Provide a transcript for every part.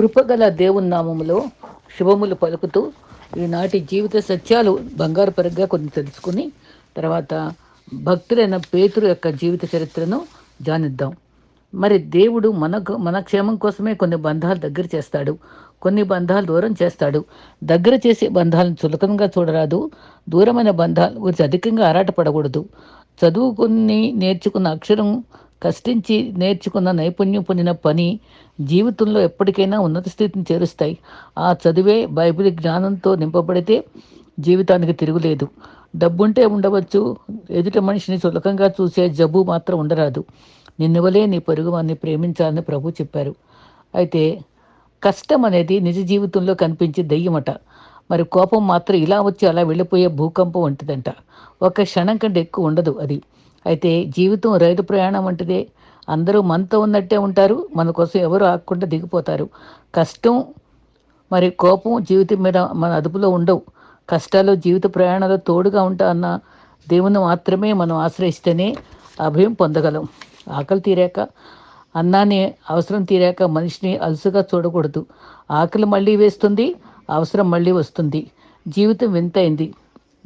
కృపగల దేవుని నామములో శుభములు పలుకుతూ ఈనాటి జీవిత సత్యాలు బంగారు పరుగ్గా కొన్ని తెలుసుకుని తర్వాత భక్తులైన పేతురు యొక్క జీవిత చరిత్రను జానిద్దాం. మరి దేవుడు మనకు మన క్షేమం కోసమే కొన్ని బంధాలు దగ్గర చేస్తాడు. కొన్ని బంధాలు దూరం చేస్తాడు. దగ్గర చేసే బంధాలను చులకనగా చూడరాదు. దూరమైన బంధాల గురించి అధికంగా ఆరాటపడకూడదు. చదువుకుని నేర్చుకున్న అక్షరం కష్టించి నేర్చుకున్న నైపుణ్యం పొందిన పని జీవితంలో ఎప్పటికైనా ఉన్నత స్థితిని చేరుస్తాయి. ఆ చదివే బైబిల్ జ్ఞానంతో నింపబడితే జీవితానికి తిరుగులేదు. డబ్బుంటే ఉండవచ్చు. ఎదుట మనిషిని సులకంగా చూసే జబ్బు మాత్రం ఉండరాదు. నిన్నువలే నీ పొరుగు వారిని ప్రేమించాలని ప్రభు చెప్పారు. అయితే కష్టం అనేది నిజ జీవితంలో కనిపించే దెయ్యమట. మరి కోపం మాత్రం ఇలా వచ్చి అలా వెళ్ళిపోయే భూకంపం వంటిదంట. ఒక క్షణం కంటే ఎక్కువ ఉండదు అది. అయితే జీవితం రైలు ప్రయాణం వంటిదే. అందరూ మనతో ఉన్నట్టే ఉంటారు. మన కోసం ఎవరు ఆకుండా దిగిపోతారు. కష్టం మరి కోపం జీవితం మీద మన అదుపులో ఉండవు. కష్టాలు జీవిత ప్రయాణాలు తోడుగా ఉంటా అన్న దేవుని మాత్రమే మనం ఆశ్రయిస్తేనే అభయం పొందగలం. ఆకలి తీరాక అన్నాన్ని అవసరం తీరాక మనిషిని అలసుగా చూడకూడదు. ఆకలి మళ్ళీ వేస్తుంది అవసరం మళ్ళీ వస్తుంది. జీవితం వింతైంది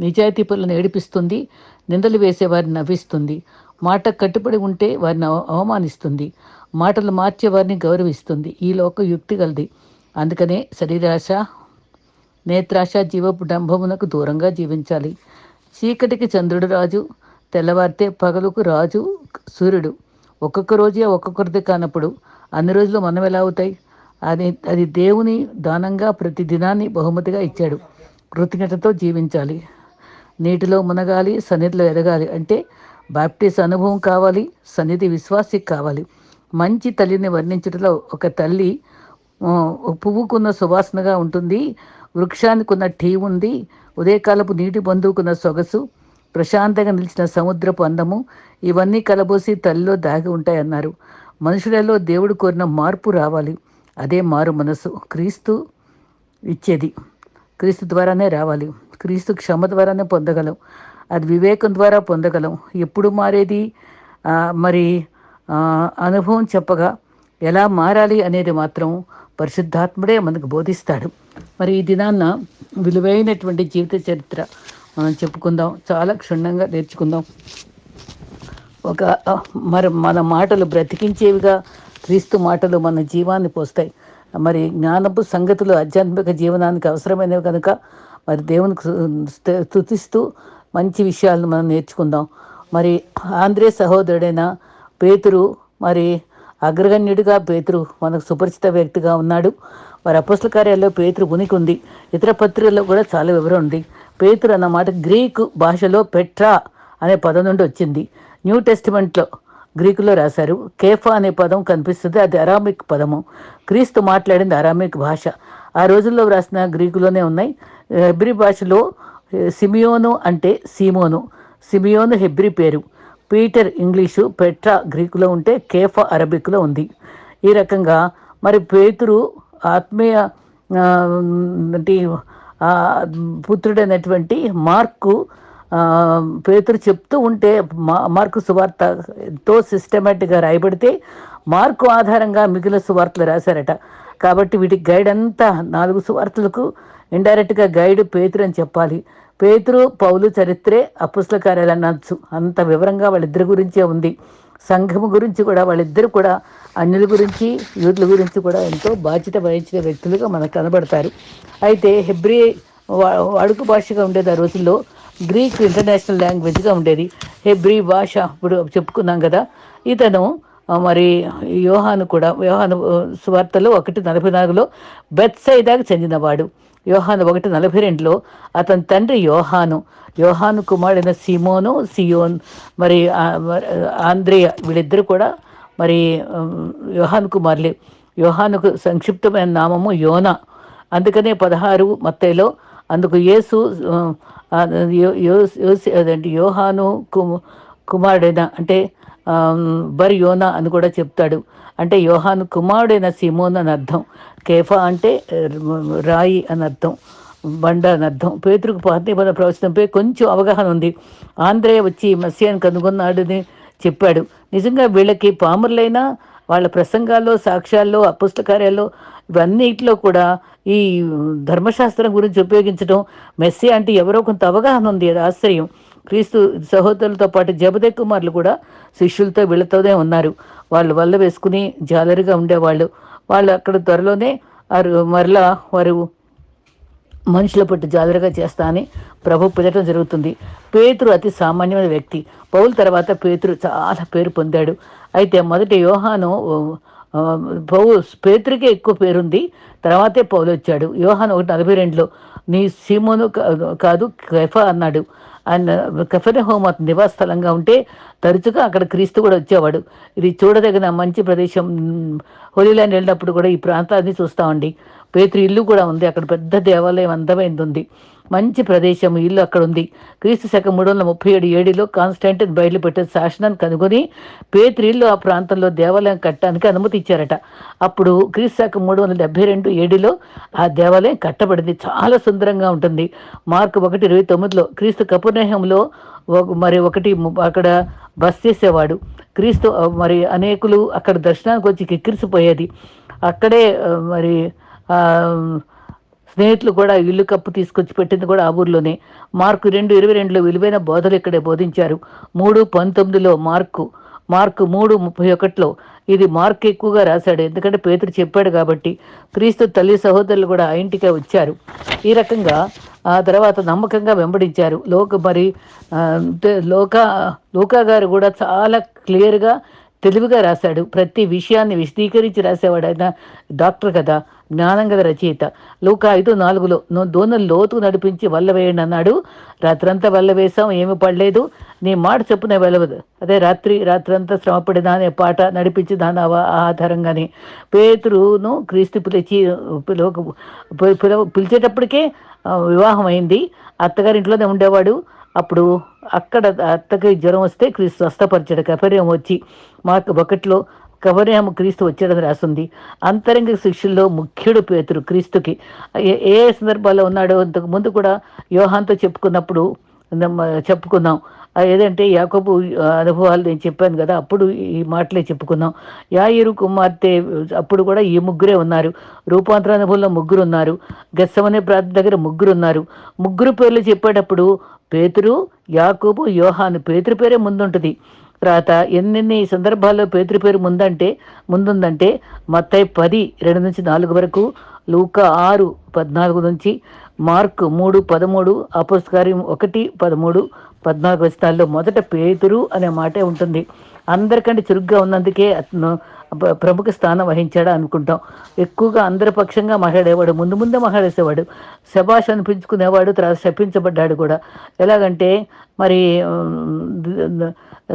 నిజాయితీ పనులను ఏడిపిస్తుంది. నిందలు వేసే వారిని నవ్విస్తుంది. మాట కట్టుబడి ఉంటే వారిని అవమానిస్తుంది. మాటలు మార్చే వారిని గౌరవిస్తుంది. ఈ లోక యుక్తి గలది. అందుకనే శరీరాశ నేత్రాశ జీవపు డంభమునకు దూరంగా జీవించాలి. చీకటికి చంద్రుడు రాజు తెల్లవారితే పగలుకు రాజు సూర్యుడు. ఒక్కొక్క రోజే ఒక్కొక్కరిది కానప్పుడు అన్ని రోజులు మనం ఎలా అవుతాయి? అది అది దేవుని దానంగా ప్రతి దినాన్ని బహుమతిగా ఇచ్చాడు. కృతజ్ఞతతో జీవించాలి. నీటిలో మునగాలి సన్నిధిలో ఎదగాలి అంటే బాప్టిస్ అనుభవం కావాలి సన్నిధి విశ్వాసి కావాలి. మంచి తల్లిని వర్ణించడంలో ఒక తల్లి పువ్వుకున్న సువాసనగా ఉంటుంది వృక్షానికి ఉన్న టీ ఉంది ఉదయకాలపు నీటి బంధువుకున్న సొగసు ప్రశాంతంగా నిలిచిన సముద్రపు అందము ఇవన్నీ కలబోసి తల్లిలో దాగి ఉంటాయన్నారు. మనుషులలో దేవుడు కోరిన మార్పు రావాలి అదే మారు మనసు క్రీస్తు ఇచ్చేది. క్రీస్తు ద్వారానే రావాలి. క్రీస్తు క్షమ ద్వారానే పొందగలం. అది వివేకం ద్వారా పొందగలం. ఎప్పుడు మారేది? మరి అనుభవం చెప్పగా ఎలా మారాలి అనేది మాత్రం పరిశుద్ధాత్ముడే మనకు బోధిస్తాడు. మరి ఈ దినాన్న విలువైనటువంటి జీవిత చరిత్ర మనం చెప్పుకుందాం. చాలా క్షుణ్ణంగా నేర్చుకుందాం. ఒక మరి మన మాటలు బ్రతికించేవిగా క్రీస్తు మాటలు మన జీవాన్ని పోస్తాయి. మరి జ్ఞానపు సంగతులు ఆధ్యాత్మిక జీవనానికి అవసరమైనవి కనుక మరి దేవునికి స్థుతిస్తూ మంచి విషయాలను మనం నేర్చుకుందాం. మరి ఆంధ్రే సహోదరుడైన పేతురు మరి అగ్రగణ్యుడిగా పేతురు మనకు సుపరిచిత వ్యక్తిగా ఉన్నాడు. మరి అపోస్ల కార్యాల్లో పేతురు ఉనికి ఉంది ఇతర పత్రికల్లో కూడా చాలా వివరం ఉంది. పేతురు అన్నమాట గ్రీకు భాషలో పెట్రా అనే పదం నుండి వచ్చింది. న్యూ టెస్టిమెంట్లో గ్రీకులో రాశారు కేఫా అనే పదం కనిపిస్తుంది అది అరామిక్ పదము. క్రీస్తు మాట్లాడింది అరామిక్ భాష. ఆ రోజుల్లో రాసిన గ్రీకులోనే ఉన్నాయి. హెబ్రి భాషలో సిమియోను అంటే సిమోను. సిమియోను హెబ్రి పేరు. పీటర్ ఇంగ్లీషు పెట్రా గ్రీకులో ఉంటే కేఫా అరబిక్లో ఉంది. ఈ రకంగా మరి పేతురు ఆత్మీయ అంటే, పుత్రుడైనటువంటి మార్కు పేతురు చెప్తూ ఉంటే మా మార్కు సువార్త ఎంతో సిస్టమేటిక్గా రాయబడితే మార్కు ఆధారంగా మిగిలిన సువార్తలు రాశారట. కాబట్టి వీటికి గైడ్ అంతా నాలుగు సువార్తలకు ఇండైరెక్ట్గా గైడ్ పేతురు అని చెప్పాలి. పేతురు పౌలు చరిత్రే అపుస్ల కార్యాలు అనొచ్చు అంత వివరంగా వాళ్ళిద్దరి గురించే ఉంది. సంఘము గురించి కూడా వాళ్ళిద్దరు కూడా అన్యుల గురించి యూదుల గురించి కూడా ఎంతో బాధ్యత వహించిన వ్యక్తులుగా మనకు కనబడతారు. అయితే హెబ్రి వా- వాడుక భాషగా ఉండేది ఆ రోజుల్లో గ్రీక్ ఇంటర్నేషనల్ లాంగ్వేజ్గా ఉండేది. హెబ్రి భాష ఇప్పుడు చెప్పుకున్నాం కదా. ఇతను మరి యోహాను కూడా యోహాను స్వార్తలో ఒకటి నలభై నాలుగులో బెత్సైదాకు చెందినవాడు. యోహాను ఒకటి నలభై రెండులో అతని తండ్రి యోహాను. యోహాను కుమారుడైన సిమోను సియోన్ మరి ఆ, వీళ్ళిద్దరూ వీళ్ళిద్దరు కూడా మరి యోహాను కుమారులే. యోహానుకు సంక్షిప్తమైన నామము యోనా. అందుకనే పదహారు మత్తయిలో అందుకు యేసు ఆ, అదేంటి యోహాను కు కుమారుడైన అంటే బర్ యోనా అని కూడా చెప్తాడు. అంటే యోహాను కుమారుడైన సిమోన్ అని అర్థం. కేఫా అంటే రాయి అని అర్థం. బండ అని అర్థం. పేతురుకు పార్థిపద ప్రవచనంపై కొంచెం అవగాహన ఉంది. ఆంధ్రే వచ్చి మస్యాన్ని కనుగొన్నాడని చెప్పాడు. నిజంగా వీళ్ళకి పాములైనా వాళ్ళ ప్రసంగాల్లో సాక్ష్యాల్లో అపుస్త కార్యాల్లో ఇవన్నిట్లో కూడా ఈ ధర్మశాస్త్రం గురించి ఉపయోగించడం మెస్సీ అంటే ఎవరో కొంత అవగాహన ఉంది అది ఆశ్చర్యం. క్రీస్తు సహోదరులతో పాటు జబదే కుమారులు కూడా శిష్యులతో వీళ్ళతోనే ఉన్నారు. వాళ్ళు వల్ల వేసుకుని జాలరిగా ఉండేవాళ్ళు. వాళ్ళు అక్కడ త్వరలోనే వారు మరలా వారు మనుషుల పట్టు జాగ్రత్తగా చేస్తా అని ప్రభు పిలటం జరుగుతుంది. పేతురు అతి సామాన్యమైన వ్యక్తి. పౌల తర్వాత పేతురు చాలా పేరు పొందాడు. అయితే మొదటి యోహాను ఆ, పౌ పేతురికే ఎక్కువ పేరుంది. తర్వాతే పౌలు వచ్చాడు. యోహాను ఒకటి నలభై రెండులో నీ సీమోను కా- కాదు కెఫా అన్నాడు. ఆయన కఫెన హోమ్ అతని నివాస స్థలంగా ఉంటే తరచుగా అక్కడ క్రీస్తు కూడా వచ్చేవాడు. ఇది చూడదగిన మంచి ప్రదేశం. హోలీల్యాండ్ వెళ్ళినప్పుడు కూడా ఈ ప్రాంతాన్ని చూస్తామండి. పేతురు ఇల్లు కూడా ఉంది. అక్కడ పెద్ద దేవాలయం అందమైంది ఉంది. మంచి ప్రదేశం ఇల్లు అక్కడ ఉంది క్రీస్తు శకం మూడు వందల ముప్పై ఏడు ఏడులో కాన్స్టాంటిన్ బయలుపెట్టిన శాసనాన్ని కనుగొని పేతురు ఆ ప్రాంతంలో దేవాలయం కట్టడానికి అనుమతి ఇచ్చారట. అప్పుడు క్రీస్తు శాఖ మూడు వందల డెబ్బై రెండు ఏడులో ఆ దేవాలయం కట్టబడింది. చాలా సుందరంగా ఉంటుంది. మార్కు ఒకటి ఇరవై తొమ్మిదిలో క్రీస్తు కపుర్నేహంలో ఒక- మరి ఒకటి అక్కడ బస్ చేసేవాడు. క్రీస్తు మరి అనేకులు అక్కడ దర్శనానికి వచ్చి కిక్కిరిసిపోయేది. అక్కడే మరి ఆ, స్నేహితులు కూడా ఇల్లు కప్పు తీసుకొచ్చి పెట్టింది కూడా ఆ ఊర్లోనే. మార్కు రెండు ఇరవై రెండులో విలువైన బోధలు ఇక్కడే బోధించారు. మూడు పంతొమ్మిదిలో మార్కు. మార్కు మూడు ముప్పై ఒకటిలో. ఇది మార్క్ ఎక్కువగా రాశాడు. ఎందుకంటే పేతుడు చెప్పాడు కాబట్టి క్రీస్తు తల్లి సహోదరులు కూడా ఆ ఇంటికే వచ్చారు. ఈ రకంగా ఆ తర్వాత నమ్మకంగా వెంబడించారు. లోక మరి లోక లోకా లోకా గారు కూడా చాలా క్లియర్గా తెలివిగా రాశాడు. ప్రతి విషయాన్ని విశదీకరించి రాసేవాడు ఆయన డాక్టర్ కదా. జ్ఞానం గల రచయిత. లూక ఐదు నాలుగులో నువ్వు దోనలు లోతు నడిపించి వల్ల వేయండి అన్నాడు. రాత్రంతా వల్ల వేసాం ఏమి పడలేదు. నీ మాట చెప్పునే వెళ్ళవదు. అదే రాత్రి రాత్రంతా శ్రమపడినా అనే పాట నడిపించి దాని ఆధారంగానే. పేతురును క్రీస్తు పిలిచి పిలవ పిలవ పిలిచేటప్పటికే వివాహం అయింది అత్తగారి ఇంట్లోనే ఉండేవాడు. అప్పుడు అక్కడ అత్తకి జ్వరం వస్తే క్రీస్తు స్వస్థపరిచాడు. కఫర్యం వచ్చి మార్క్ ఒకటిలో కఫర్యం క్రీస్తు వచ్చాడని రాసింది అంతరంగ శిష్యుల్లో ముఖ్యుడు పేతురు క్రీస్తుకి. ఏ సందర్భాల్లో ఉన్నాడో ఇంతకు ముందు కూడా యోహాన్తో చెప్పుకున్నప్పుడు చెప్పుకున్నాం. ఏదంటే యాకోబు అనుభవాలు నేను చెప్పాను కదా అప్పుడు ఈ మాటలే చెప్పుకున్నాం. యాయిరు కుమార్తె అప్పుడు కూడా ఈ ముగ్గురే ఉన్నారు. రూపాంతర అనుభవంలో ముగ్గురు ఉన్నారు. గస్సమనే ప్రాంతం దగ్గర ముగ్గురు ఉన్నారు. ముగ్గురు పేర్లు చెప్పేటప్పుడు పేతురు యాకోబు యోహాను. పేతురు పేరే ముందుంటుంది. తర్వాత ఎన్నెన్ని సందర్భాల్లో పేతురు పేరు ముందంటే ముందుందంటే మత్తయి పది రెండు నుంచి నాలుగు వరకు లూకా ఆరు పద్నాలుగు నుంచి మార్కు మూడు పదమూడు అపుస్కార్యం ఒకటి పదమూడు పద్నాలుగు వచనాల్లో మొదట పేతురు అనే మాటే ఉంటుంది. అందరికంటే చురుగ్గా ఉన్నందుకే ప్రముఖ స్థానం వహించాడు అనుకుంటాం. ఎక్కువగా అందరి పక్షంగా మాట్లాడేవాడు ముందు ముందే మాట్లాడేసేవాడు. శభాష్ అనిపించుకునేవాడు తర్వాత శపించబడ్డాడు కూడా. ఎలాగంటే మరి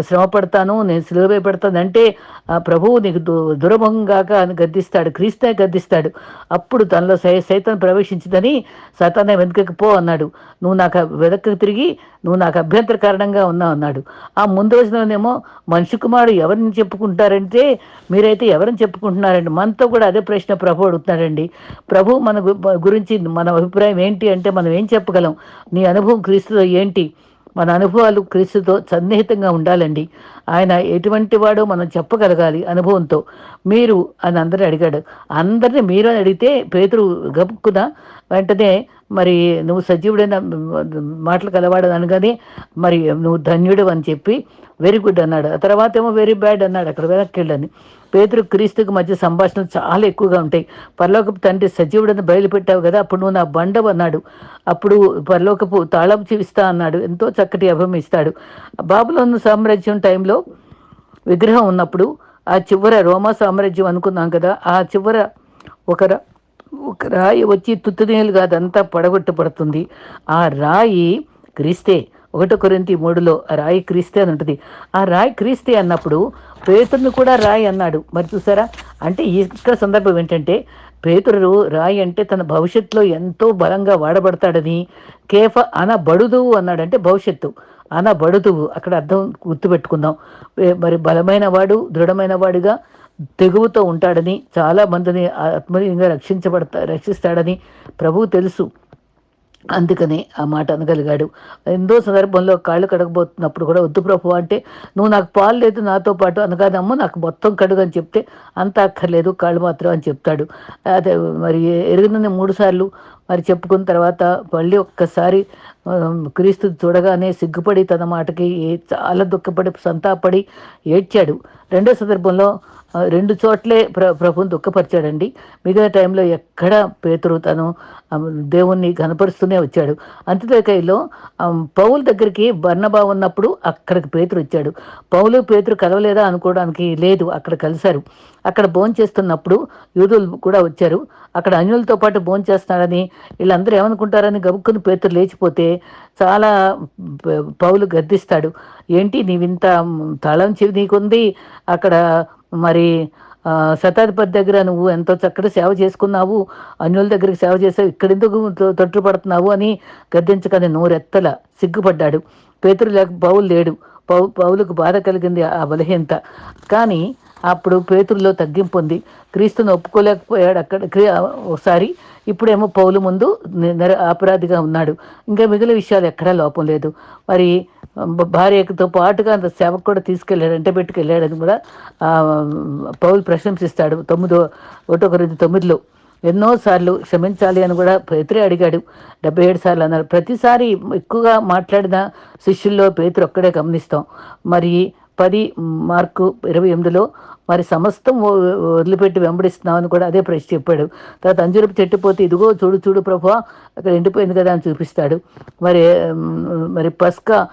శ్రమ పడతాను నేను సిలువే పెడతాను అంటే ఆ ప్రభువు నీకు దు దురభంగాక అని గద్దిస్తాడు క్రీస్తే గద్దిస్తాడు. అప్పుడు తనలో సై సైతం ప్రవేశించిందని సతానే వెనుకకి పో అన్నాడు. నువ్వు నాకు వెనక్కి తిరిగి నువ్వు నాకు అభ్యంతర కారణంగా ఉన్నావు అన్నాడు. ఆ ముందు రోజులోనేమో మనిషి కుమారుడు ఎవరిని చెప్పుకుంటారంటే మీరైతే ఎవరిని చెప్పుకుంటున్నారండి? మనతో కూడా అదే ప్రశ్న ప్రభు అడుగుతున్నాడండి. ప్రభు మన గురించి మన అభిప్రాయం ఏంటి అంటే మనం ఏం చెప్పగలం? నీ అనుభవం క్రీస్తుతో ఏంటి? మన అనుభవాలు క్రీస్తుతో సన్నిహితంగా ఉండాలండి. ఆయన ఎటువంటి వాడో మనం చెప్పగలగాలి అనుభవంతో. మీరు అని అందరిని అడిగాడు. అందరిని మీరు అని అడిగితే పేతురు గబుక్కున వెంటనే మరి నువ్వు సజీవుడైన మాటలు కలవాడు అనగానే మరి నువ్వు ధన్యుడు అని చెప్పి వెరీ గుడ్ అన్నాడు. ఆ తర్వాత ఏమో వెరీ బ్యాడ్ అన్నాడు. అక్కడ వెనక్కి వెళ్ళని. పేతురు క్రీస్తుకు మధ్య సంభాషణలు చాలా ఎక్కువగా ఉంటాయి. పరలోకపు తండ్రి సజీవుడని బయలుపెట్టావు కదా అప్పుడు నువ్వు నా బండవు అన్నాడు. అప్పుడు పరలోకపు తాళం చూపిస్తా అన్నాడు. ఎంతో చక్కటి అభయం ఇస్తాడు. బాబులోను సామ్రాజ్యం టైంలో విగ్రహం ఉన్నప్పుడు ఆ చివర రోమా సామ్రాజ్యం అనుకున్నాం కదా ఆ చివర ఒక ఒక రాయి వచ్చి తుత్తునీలుగా అదంతా పడగొట్టబడుతుంది. ఆ రాయి క్రీస్తే ఒకటో కొరింతి మూడులో ఆ రాయి క్రీస్తే అని ఉంటుంది. ఆ రాయి క్రీస్తే అన్నప్పుడు పేతురుని కూడా రాయి అన్నాడు. మరి చూసారా? అంటే ఇక్కడ సందర్భం ఏంటంటే పేతురు రాయి అంటే తన భవిష్యత్తులో ఎంతో బలంగా వాడబడతాడని కేఫ అనబడుదు అన్నాడు. అంటే భవిష్యత్తు. అనబడుతువు అక్కడ అర్థం గుర్తుపెట్టుకుందాం. మరి బలమైన వాడు దృఢమైన వాడిగా తెగువతో ఉంటాడని చాలా మందిని ఆత్మీయంగా రక్షించబడతా రక్షిస్తాడని ప్రభువు తెలుసు. అందుకని ఆ మాట అనగలిగాడు. ఎంతో సందర్భంలో కాళ్ళు కడగబోతున్నప్పుడు కూడా వద్దు ప్రభు అంటే నువ్వు నాకు పాలు లేదు నాతో పాటు అనగానమ్మ నాకు మొత్తం కడుగు అని చెప్తే అంత అక్కర్లేదు కాళ్ళు మాత్రం అని చెప్తాడు. అదే మరి ఎరుగునని మూడు సార్లు మరి చెప్పుకున్న తర్వాత మళ్ళీ ఒక్కసారి క్రీస్తు చూడగానే సిగ్గుపడి తన మాటకి చాలా దుఃఖపడి సంతాపడి ఏడ్చాడు. రెండో సందర్భంలో రెండు చోట్లే ప్ర ప్రభుని దుఃఖపరిచాడండి. మిగతా టైంలో ఎక్కడ పేతురు తను దేవుణ్ణి కనపరుస్తూనే వచ్చాడు. అంత్యకాయలో పౌలు దగ్గరికి బర్ణబా ఉన్నప్పుడు అక్కడికి పేతురు వచ్చాడు. పౌలు పేతురు కలవలేదా అనుకోవడానికి లేదు అక్కడ కలిశారు. అక్కడ భోజనం చేస్తున్నప్పుడు యూదులు కూడా వచ్చారు. అక్కడ అన్యులతో పాటు భోజనం చేస్తున్నాడని వీళ్ళందరూ ఏమనుకుంటారని గబుక్కుని పేతురు లేచిపోతే చాలా పౌలు గద్దిస్తాడు. ఏంటి నీవింత తళం చెవి నీకుంది అక్కడ మరి శతాధిపతి దగ్గర నువ్వు ఎంతో చక్కటి సేవ చేసుకున్నావు అన్యుల దగ్గరికి సేవ చేసావు ఇక్కడెందుకు తొట్టుపడుతున్నావు అని గద్దించకని నోరెత్తల సిగ్గుపడ్డాడు. పేతురు లేక పౌలు లేడు. పౌ పౌలకు బాధ కలిగింది ఆ బలహీనత. కానీ అప్పుడు పేతురులో తగ్గింపు ఉంది. క్రీస్తుని ఒప్పుకోలేకపోయాడు అక్కడ ఒకసారి. ఇప్పుడేమో పౌలు ముందు నిర అపరాధిగా ఉన్నాడు. ఇంకా మిగిలిన విషయాలు ఎక్కడా లోపం లేదు. మరి భార్యతో పాటుగా అంత సేవకు కూడా తీసుకెళ్ళాడు వెంట పెట్టుకెళ్ళాడని కూడా పౌలు ప్రశంసిస్తాడు. తొమ్మిదో ఒకటో రెండు తొమ్మిదిలో ఎన్నోసార్లు క్షమించాలి అని కూడా పేతురే అడిగాడు. డెబ్బై ఏడు సార్లు అన్నారు. ప్రతిసారి ఎక్కువగా మాట్లాడిన శిష్యుల్లో పేతురు ఒక్కడే గమనిస్తాం. మరి పది మార్కు ఇరవై ఎనిమిదిలో మరి సమస్తం వదిలిపెట్టి వెంబడిస్తున్నామని కూడా అదే ప్రశ్న చెప్పాడు. తర్వాత అంజురపు చెట్టు పోతే ఇదిగో చూడు చూడు ప్రభు అక్కడ ఎండిపోయింది కదా అని చూపిస్తాడు. మరి మరి పస్కా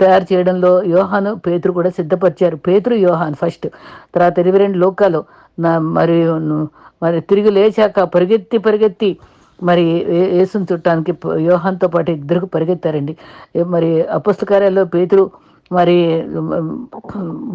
తయారు చేయడంలో యోహాను పేతురు కూడా సిద్ధపరిచారు. పేతురు యోహాన్ ఫస్ట్. తర్వాత ఇరవై రెండు లోకాలు. నా మరి మరి తిరిగి లేచాక పరిగెత్తి పరిగెత్తి మరి ఏ- యేసుని చుట్టానికి యోహాన్తో పాటు ఇద్దరికి పరిగెత్తారండి. మరి అపుస్తకార్యాల్లో కార్యాల్లో పేతురు మరి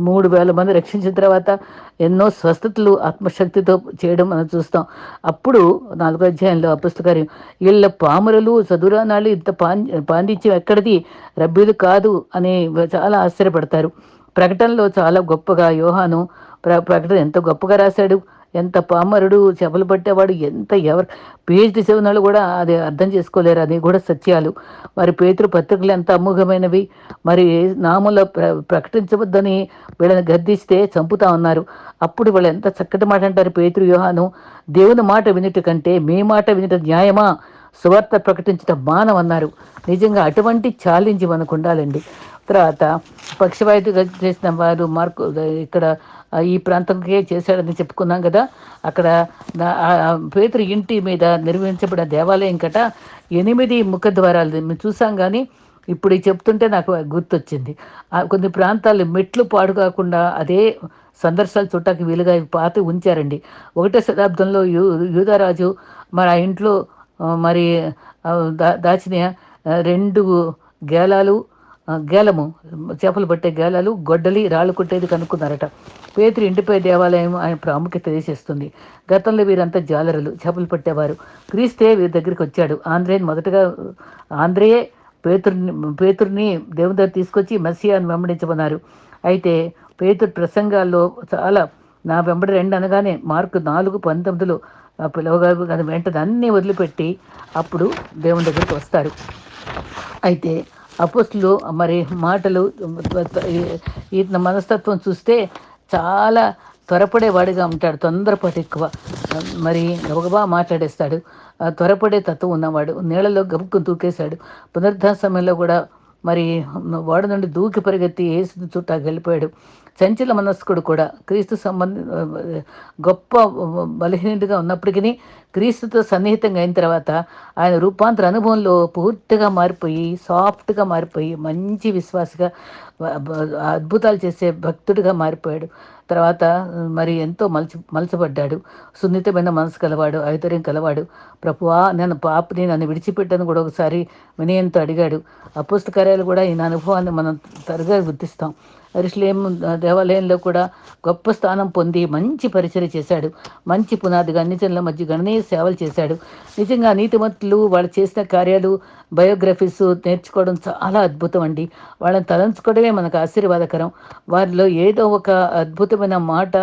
మూడు వేల మంది రక్షించిన తర్వాత ఎన్నో స్వస్థతలు ఆత్మశక్తితో చేయడం మనం చూస్తాం. అప్పుడు నాలుగో అధ్యాయంలో అపుస్తకార్యం వీళ్ళ పామురలు చదురానాళ్ళు ఇంత పాం పాండిత్యం ఎక్కడిది? రబ్బీలు కాదు అని చాలా ఆశ్చర్యపడతారు. ప్రకటనలో చాలా గొప్పగా యోహాను ప్ర ప్రకటన ఎంత గొప్పగా రాశాడు. ఎంత పామరుడు చేపలు పట్టేవాడు ఎంత ఎవరు పిహెచ్డి చదివిన కూడా అది అర్థం చేసుకోలేరు. అది కూడా సత్యాలు. మరి పేతురు పత్రికలు ఎంత అమోఘమైనవి. మరి నాములో ప్ర ప్రకటించవద్దని వీళ్ళని గద్దిస్తే చంపుతా ఉన్నారు. అప్పుడు వీళ్ళు ఎంత చక్కటి మాట అంటారు పేతురు వ్యూహాను దేవుని మాట వినుట కంటే మీ మాట వినుట న్యాయమా? సువార్త ప్రకటించడం మానవన్నారు. నిజంగా అటువంటి ఛాలెంజ్ మనకు ఉండాలండి. తర్వాత పక్షవాయువుగా చేసిన వారు మార్కు ఇక్కడ ఈ ప్రాంతంకే చేశాడని చెప్పుకున్నాం కదా. అక్కడ నా- పేతురు ఇంటి మీద నిర్మించబడిన దేవాలయం కట ఎనిమిది ముఖద్వారాలు మేము చూసాం కానీ ఇప్పుడు చెప్తుంటే నాకు గుర్తొచ్చింది. ఆ కొన్ని ప్రాంతాలు మెట్లు పాడు కాకుండా అదే సందర్శనాలు చుట్టాకి వీలుగా పాత ఉంచారండి. ఒకటో శతాబ్దంలో యూ యూదరాజు మరి ఆ ఇంట్లో మరి దా దాచిన రెండు గేలాలు గేలము చేపలు పట్టే గేలాలు గొడ్డలి రాళ్ళు కొట్టేది కనుక్కున్నారట. పేతురు ఇంటిపై దేవాలయం ఆయన ప్రాముఖ్యత తెలియజేస్తుంది గతంలో వీరంతా జాలరులు చేపలు పట్టేవారు. క్రీస్తే వీరి దగ్గరికి వచ్చాడు. ఆంధ్రేని మొదటగా ఆంధ్రేయే పేతుర్ని పేతుర్ని దేవుని దగ్గర తీసుకొచ్చి మసియాని వెంబడించమన్నారు. అయితే పేతురు ప్రసంగాల్లో చాలా నా వెంబడి రెండు అనగానే మార్కు నాలుగు పంతొమ్మిదిలో ఆ పిలవగారు వెంటనే అన్నీ వదిలిపెట్టి అప్పుడు దేవుని దగ్గరికి వస్తారు. అయితే అపోస్తులు మరి మాటలు ఈతన మనస్తత్వం చూస్తే చాలా త్వరపడేవాడిగా ఉంటాడు తొందరపాటు ఎక్కువ. మరి గబగబా మాట్లాడేస్తాడు త్వరపడే తత్వం ఉన్నవాడు నీళ్ళలో గబుక్కు దూకేశాడు పునరుద్ధరణ సమయంలో కూడా మరి వాడ నుండి దూకి పరిగెత్తి ఏసు చుట్టాకి వెళ్ళిపోయాడు. చంచల మనస్కుడు కూడా క్రీస్తు సంబంధ గొప్ప బలహీనుడిగా ఉన్నప్పటికీ క్రీస్తుతో సన్నిహితంగా అయిన తర్వాత ఆయన రూపాంతర అనుభవంలో పూర్తిగా మారిపోయి సాఫ్ట్గా మారిపోయి మంచి విశ్వాసగా అద్భుతాలు చేసే భక్తుడిగా మారిపోయాడు. తర్వాత మరి ఎంతో మలచి మలచబడ్డాడు. సున్నితమైన మనసు కలవాడు ఐతర్యం కలవాడు. ప్రభువా నేను పాపని నన్ను విడిచిపెట్టని కూడా ఒకసారి వినయంతో అడిగాడు. అపుస్తకార్యాలు కూడా ఈయన అనుభవాన్ని మనం త్వరగా గుర్తిస్తాం. అరిశ్లేం దేవాలయంలో కూడా గొప్ప స్థానం పొంది మంచి పరిచయం చేశాడు. మంచి పునాదిగా అన్ని జనుల మధ్య గణనీయ సేవలు చేశాడు. నిజంగా నీతిమంతులు వాళ్ళు చేసిన కార్యాలు బయోగ్రఫీస్ నేర్చుకోవడం చాలా అద్భుతం అండి. వాళ్ళని తలంచుకోవడమే మనకు ఆశీర్వాదకరం. వారిలో ఏదో ఒక అద్భుతమైన మాట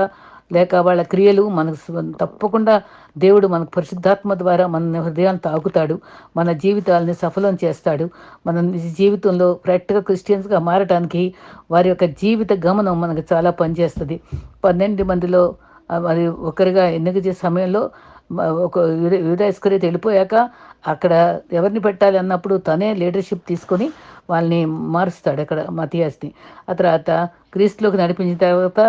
లేక వాళ్ళ క్రియలు మనకు తప్పకుండా దేవుడు మనకు పరిశుద్ధాత్మ ద్వారా మన హృదయాన్ని తాకుతాడు మన జీవితాలని సఫలం చేస్తాడు మన నిజ జీవితంలో ప్రాక్టికల్ క్రిస్టియన్స్గా మారటానికి వారి యొక్క జీవిత గమనం మనకు చాలా పనిచేస్తుంది. పన్నెండు మందిలో మరి ఒకరిగా ఎన్నిక చేసే సమయంలో ఒక యూదాస్కరి వెళ్ళిపోయాక అక్కడ ఎవరిని పెట్టాలి అన్నప్పుడు తనే లీడర్షిప్ తీసుకొని వాళ్ళని మారుస్తాడు అక్కడ మతియాస్ని. ఆ తర్వాత క్రీస్తులోకి నడిపించిన తర్వాత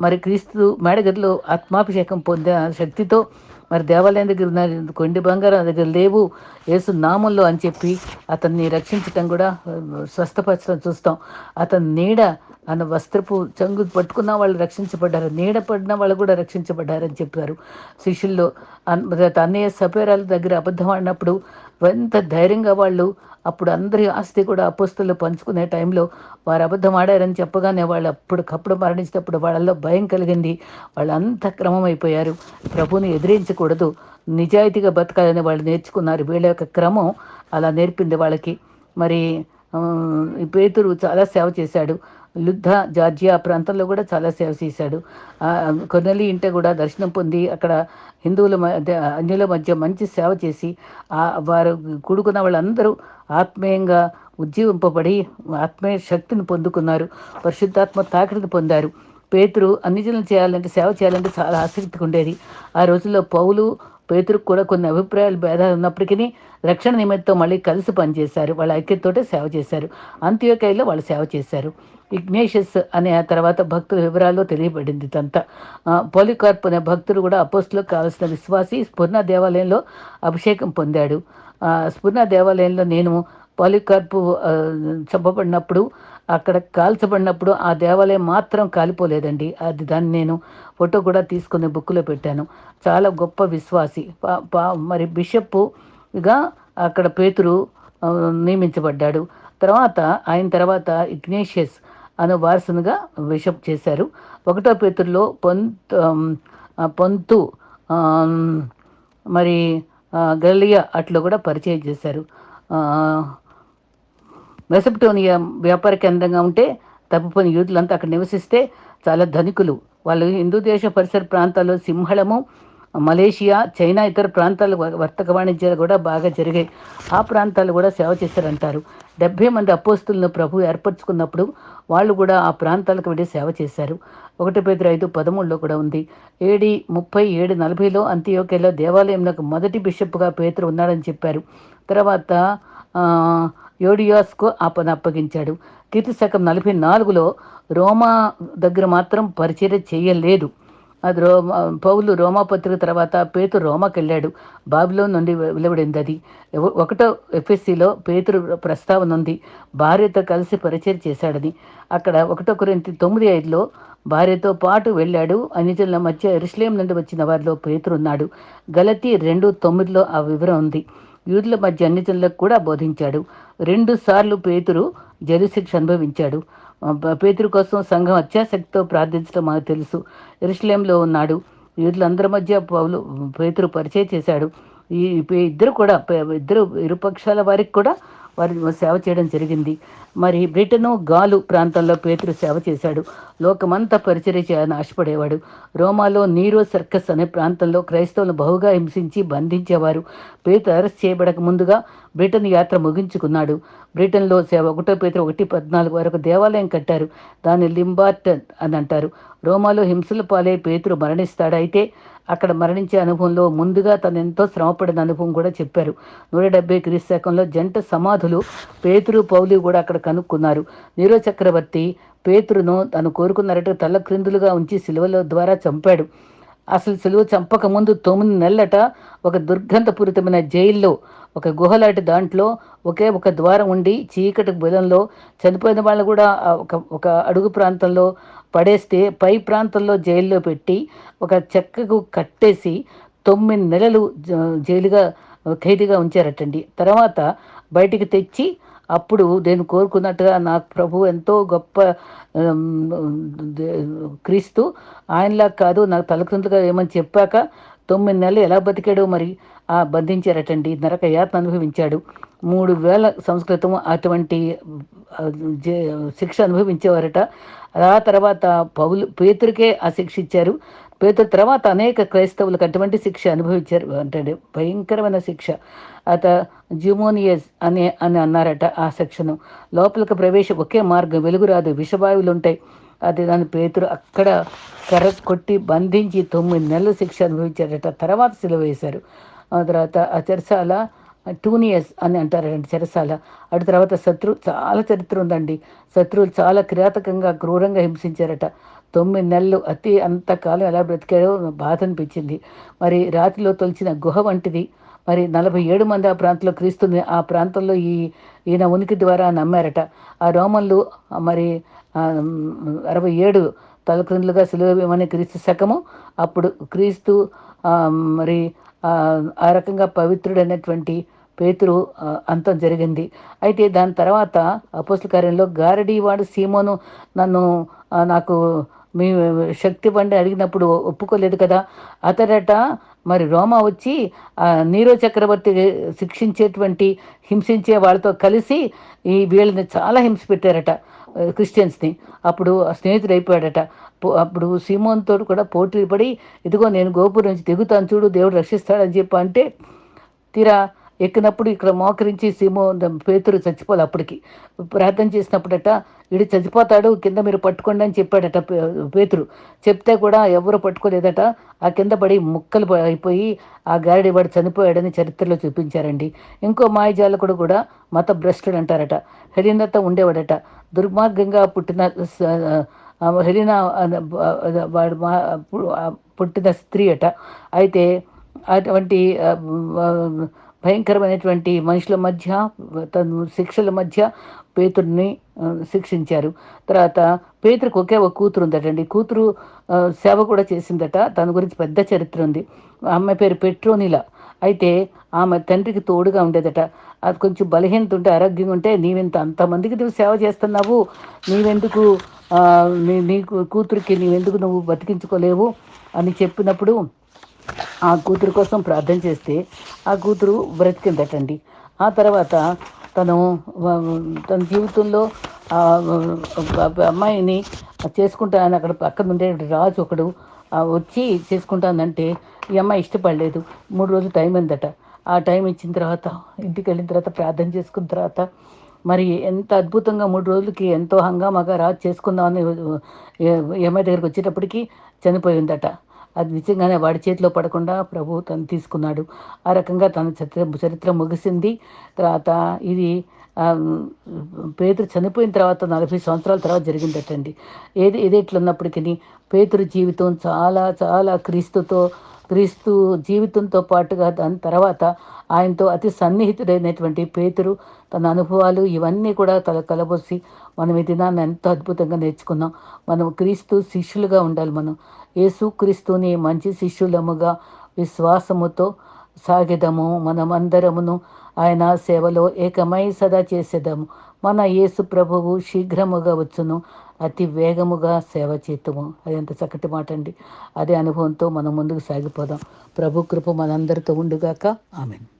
మరి క్రీస్తు మేడగదిలో ఆత్మాభిషేకం పొందిన శక్తితో మరి దేవాలయం దగ్గర ఉన్న కొండి బంగారం దగ్గర లేవు. యేసు నామంలో అని చెప్పి అతన్ని రక్షించటం కూడా స్వస్థపరచడం చూస్తాం. అతని నీడ అన్న వస్త్రపు చంగు పట్టుకున్న వాళ్ళు రక్షించబడ్డారు నీడ పడిన వాళ్ళు కూడా రక్షించబడ్డారని చెప్పారు. శిష్యుల్లో అన్నయ్య సపేరాల దగ్గర అబద్ధం ఆడినప్పుడు ఎంత ధైర్యంగా వాళ్ళు అప్పుడు అందరి ఆస్తి కూడా అపోస్తులు పంచుకునే టైంలో వారు అబద్ధం ఆడారని చెప్పగానే వాళ్ళు అప్పటికప్పుడు మరణించినప్పుడు వాళ్ళల్లో భయం కలిగింది. వాళ్ళు అంత క్రమం అయిపోయారు ప్రభుని ఎదిరించకూడదు. నిజాయితీగా బతకాలని వాళ్ళు నేర్చుకున్నారు. వీళ్ళ యొక్క క్రమం అలా నేర్పింది వాళ్ళకి. మరి పేతురు చాలా సేవ చేశాడు. లుద్ధ జార్జియా ప్రాంతంలో కూడా చాలా సేవ చేశాడు. కొనలి ఇంట కూడా దర్శనం పొంది అక్కడ హిందువుల మధ్య అన్యుల మధ్య మంచి సేవ చేసి వారు కూడుకున్న వాళ్ళందరూ ఆత్మీయంగా ఉజ్జీవింపబడి ఆత్మీయ శక్తిని పొందుకున్నారు. పరిశుద్ధాత్మ తాకిడిని పొందారు. పేతురు అన్ని జనులు చేయాలంటే సేవ చేయాలంటే చాలా ఆసక్తిగా ఉండేది. ఆ రోజుల్లో పౌలు పేతురుకు కూడా కొన్ని అభిప్రాయాలు భేదాలు ఉన్నప్పటికీ రక్షణ నిమిత్తం మళ్ళీ కలిసి పనిచేశారు. వాళ్ళ ఐక్యతతోటే సేవ చేశారు. అంత్యోకాయలో వాళ్ళు సేవ చేశారు. ఇగ్నేషియస్ అనే ఆ తర్వాత భక్తుల వివరాల్లో తెలియబడింది ఇదంతా. పోలికార్ప్ అనే భక్తుడు కూడా అపోస్తులకు కావాల్సిన విశ్వాసి స్ఫుర్ణ దేవాలయంలో అభిషేకం పొందాడు. ఆ, స్ఫుర్ణ దేవాలయంలో నేను పాలికార్పు చంపబడినప్పుడు అక్కడ కాల్చబడినప్పుడు ఆ దేవాలయం మాత్రం కాలిపోలేదండి. అది దాన్ని నేను ఫోటో కూడా తీసుకుని బుక్లో పెట్టాను. చాలా గొప్ప విశ్వాసి. పా- పా- మరి బిషప్గా అక్కడ పేతురు నియమించబడ్డాడు. తర్వాత ఆయన తర్వాత ఇగ్నేషియస్ అను వారసునిగా బిషప్ చేశారు. ఒకటో పేతురులో పొంత పొంతు మరి గలియా అట్లా కూడా పరిచయం చేశారు. మెసప్టోనియా వ్యాపార కేంద్రంగా ఉంటే తప్పిపోయిన యూదులంతా అక్కడ నివసిస్తే చాలా ధనికులు. వాళ్ళు హిందూ దేశ పరిసర ప్రాంతాల్లో సింహళము మలేషియా చైనా ఇతర ప్రాంతాలు వ- వర్తక వాణిజ్యాలు కూడా బాగా జరిగాయి. ఆ ప్రాంతాలు కూడా సేవ చేశారంటారు. డెబ్బై మంది అపోస్తులను ప్రభు ఏర్పరచుకున్నప్పుడు వాళ్ళు కూడా ఆ ప్రాంతాలకు వెళ్ళి సేవ చేశారు. ఒకటి పేద ఐదు పదమూడులో కూడా ఉంది. ఏడి ముప్పై ఏడు నలభైలో అంత్యోకేలో దేవాలయంలో మొదటి బిషప్గా పేతురు ఉన్నాడని చెప్పారు. తర్వాత యోడియాస్కు ఆ పని అప్పగించాడు. కీర్తి శకం నలభై నాలుగులో రోమా దగ్గర మాత్రం పరిచర్య చేయలేదు. అది రోమా పౌలు రోమా పత్రిక తర్వాత పేతురు రోమాకి వెళ్ళాడు బాబిలో నుండి వెలువడింది అది. ఒకటో ఎఫ్ఎస్సిలో పేతురు ప్రస్తావన ఉంది. భార్యతో కలిసి పరిచయం చేశాడని అక్కడ ఒకటో కొరింథీ తొమ్మిది ఐదులో భార్యతో పాటు వెళ్ళాడు. అనిజుల మధ్య ఎరుసలేం నుండి వచ్చిన వారిలో పేతురు ఉన్నాడు. గలతి రెండు తొమ్మిదిలో ఆ వివరం ఉంది. యూదుల మధ్య అన్నిజనులకు కూడా బోధించాడు. రెండు సార్లు పేతురు జలశిక్ష అనుభవించాడు. పేతురు కోసం సంఘం అత్యాసక్తితో ప్రార్థించడం మాకు తెలుసు. ఎరుసలేంలో ఉన్నాడు. యూదులందరి మధ్య పౌలు పేతురు పరిచయం చేశాడు. ఈ ఇద్దరు కూడా ఇద్దరు ఇరుపక్షాల వారికి కూడా వారి సేవ చేయడం జరిగింది. మరి బ్రిటను గాలు ప్రాంతాల్లో పేతురు సేవ చేశాడు. లోకమంతా పరిచర్య చేయాలని ఆశపడేవాడు. రోమాలో నీరో సర్కస్ అనే ప్రాంతంలో క్రైస్తవులను బహుగా హింసించి బంధించేవారు. పేతురు అరెస్ట్ చేయబడక ముందుగా బ్రిటన్ యాత్ర ముగించుకున్నాడు. బ్రిటన్లో సేవ ఒకటో పేతురు ఒకటి పద్నాలుగు వరకు దేవాలయం కట్టారు. దాన్ని లింబార్టన్ అని అంటారు. రోమాలో హింసల పాలై పేతురు మరణిస్తాడు. అయితే అక్కడ మరణించే అనుభవంలో ముందుగా తను ఎంతో శ్రమపడిన అనుభవం కూడా చెప్పారు. నూట డెబ్బై క్రీస్తకంలో జంట సమాధులు పేతురు పౌలి కూడా అక్కడ కనుక్కున్నారు. నీరో చక్రవర్తి పేతురును తను కోరుకున్నట్టు తల క్రిందులుగా ఉంచి సిలువల ద్వారా చంపాడు. అసలు సెలవు చంపక ముందు తొమ్మిది నెలలట ఒక దుర్గంధపూరితమైన జైల్లో ఒక గుహలాంటి దాంట్లో ఒకే ఒక ద్వారం ఉండి చీకటి బుధంలో చనిపోయిన వాళ్ళు కూడా ఒక ఒక అడుగు ప్రాంతంలో పడేస్తే పై ప్రాంతంలో జైల్లో పెట్టి ఒక చెక్కకు కట్టేసి తొమ్మిది నెలలు జ- జైలుగా ఖైదీగా ఉంచారటండి. తర్వాత బయటికి తెచ్చి అప్పుడు నేను కోరుకున్నట్టుగా నాకు ప్రభు ఎంతో గొప్ప క్రీస్తు. ఆయనలా కాదు నాకు తలక్రిందుగా ఏమని చెప్పాక తొమ్మిది నెలలు ఎలా బతికాడో మరి ఆ బంధించారటండి. నరక యాతన అనుభవించాడు. మూడు వేల సంస్కృతం అటువంటి శిక్ష అనుభవించేవారట. ఆ తర్వాత పౌలు పేతురికే ఆ శిక్ష ఇచ్చారు. పేతుల తర్వాత అనేక క్రైస్తవులకు అటువంటి శిక్ష అనుభవించారు. అంటే భయంకరమైన శిక్ష. అత జ్యూమోనియస్ అనే అని అన్నారట ఆ సెక్షను. లోపలికి ప్రవేశం ఒకే మార్గం. వెలుగు రాదు. ఉంటాయి. అది దాని పేతురు అక్కడ కర్ర కొట్టి బంధించి తొమ్మిది నెలలు శిక్ష అనుభవించారట. తర్వాత సిలువ వేశారు. ఆ తర్వాత ఆ చెరసాల టూనియస్ అని అంటారండి చెరసాల. అటు తర్వాత శత్రు చాలా చరిత్ర ఉందండి. శత్రువులు చాలా కిరాతకంగా క్రూరంగా హింసించారట. తొమ్మిది నెలలు అతి అంతకాలం ఎలా బ్రతికాడో బాధ అనిపించింది మరి రాతిలో తొలిచిన గుహ వంటిది. మరి నలభై ఏడు మంది ఆ ప్రాంతంలో క్రీస్తుని ఆ ప్రాంతంలో ఈ ఈయన ఉనికి ద్వారా నమ్మారట. ఆ రోమన్లు మరి అరవై ఏడు తలక్రిందులుగా సులువేమని క్రీస్తు శకము. అప్పుడు క్రీస్తు మరి ఆ రకంగా పవిత్రుడైనటువంటి పేతురు అంతం జరిగింది. అయితే దాని తర్వాత అపోస్ల కార్యంలో గారడీవాడు సీమోను నన్ను నాకు మీ శక్తి పండి అడిగినప్పుడు ఒప్పుకోలేదు కదా. అతడట మరి రోమా వచ్చి నీరో చక్రవర్తి శిక్షించేటువంటి హింసించే వాళ్ళతో కలిసి ఈ వీళ్ళని చాలా హింస పెట్టారట క్రిస్టియన్స్ని. అప్పుడు స్నేహితుడు అయిపోయాడట. అప్పుడు సీమోన్తో కూడా పోటీ పడి ఇదిగో నేను గోపురం నుంచి దిగుతాను చూడు దేవుడు రక్షిస్తాడని చెప్పి అంటే తీరా ఎక్కినప్పుడు ఇక్కడ మోకరించి సీమో పేతురు చచ్చిపోవాలి అప్పటికి. ప్రార్థన చేసినప్పుడట ఇడి చచ్చిపోతాడు కింద మీరు పట్టుకోండి అని చెప్పాడట పేతురు. చెప్తే కూడా ఎవరు పట్టుకోలేదట. ఆ కింద పడి ముక్కలు అయిపోయి ఆ గారడి వాడు చనిపోయాడని చరిత్రలో చూపించారండి. ఇంకో మాయజాలకుడు కూడా మత భ్రష్టుడు అంటారట. హరినత ఉండేవాడట. దుర్మార్గంగా పుట్టిన హెలినా వాడు పుట్టిన స్త్రీ అట. అయితే అటువంటి భయంకరమైనటువంటి మనుషుల మధ్య తను శిక్షల మధ్య పేతుడిని శిక్షించారు. తర్వాత పేతురికి ఒకే ఒక కూతురు ఉందటండి. కూతురు సేవ కూడా చేసిందట. తన గురించి పెద్ద చరిత్ర ఉంది. అమ్మాయి పేరు పెట్రోనిలా. అయితే ఆమె తండ్రికి తోడుగా ఉండేదట. అది కొంచెం బలహీనత ఉంటే ఆరోగ్యంగా ఉంటే నీవెంత అంతమందికి నువ్వు సేవ చేస్తున్నావు? నీవెందుకు నీ నీ కూతురికి నీవెందుకు నువ్వు బతికించుకోలేవు? అని చెప్పినప్పుడు ఆ కూతురు కోసం ప్రార్థన చేస్తే ఆ కూతురు బ్రతికిందటండి. ఆ తర్వాత తను తన జీవితంలో అమ్మాయిని చేసుకుంటానని అక్కడ పక్కన ఉండే రాజు ఒకడు వచ్చి చేసుకుంటానంటే ఈ అమ్మాయి ఇష్టపడలేదు. మూడు రోజులు టైం ఉందట. ఆ టైం ఇచ్చిన తర్వాత ఇంటికి వెళ్ళిన తర్వాత ప్రార్థన చేసుకున్న తర్వాత మరి ఎంత అద్భుతంగా మూడు రోజులకి ఎంతో హంగామాగా రాజు చేసుకుందామని అమ్మాయి దగ్గరికి వచ్చేటప్పటికి చనిపోయిందట అది నిజంగానే వాడి చేతిలో పడకుండా ప్రభు తను తీసుకున్నాడు. ఆ రకంగా తన చరిత్ర చరిత్ర ముగిసింది. తర్వాత ఇది పేతురు చనిపోయిన తర్వాత నలభై సంవత్సరాల తర్వాత జరిగిందటండి. ఏది ఏది ఎట్లున్నప్పటికీ పేతురు జీవితం చాలా చాలా క్రీస్తుతో క్రీస్తు జీవితంతో పాటుగా దాని తర్వాత ఆయనతో అతి సన్నిహితుడైనటువంటి పేతురు తన అనుభవాలు ఇవన్నీ కూడా తల కలబోసి మనం ఈ దినాన్ని ఎంతో అద్భుతంగా నేర్చుకున్నాం. మనం క్రీస్తు శిష్యులుగా ఉండాలి మనం. యేసు క్రీస్తుని మంచి శిష్యులముగా విశ్వాసముతో సాగెదము. మనమందరమును ఆయన సేవలో ఏకమై సదా చేసేదాము. మన యేసు ప్రభువు శీఘ్రముగా వచ్చును. అతి వేగముగా సేవ చేద్దాము అది ఎంత చక్కటి మాట అండి అదే అనుభవంతో మనం ముందుకు సాగిపోదాం. ప్రభు కృప మనందరితో ఉండుగాక. ఆమెను.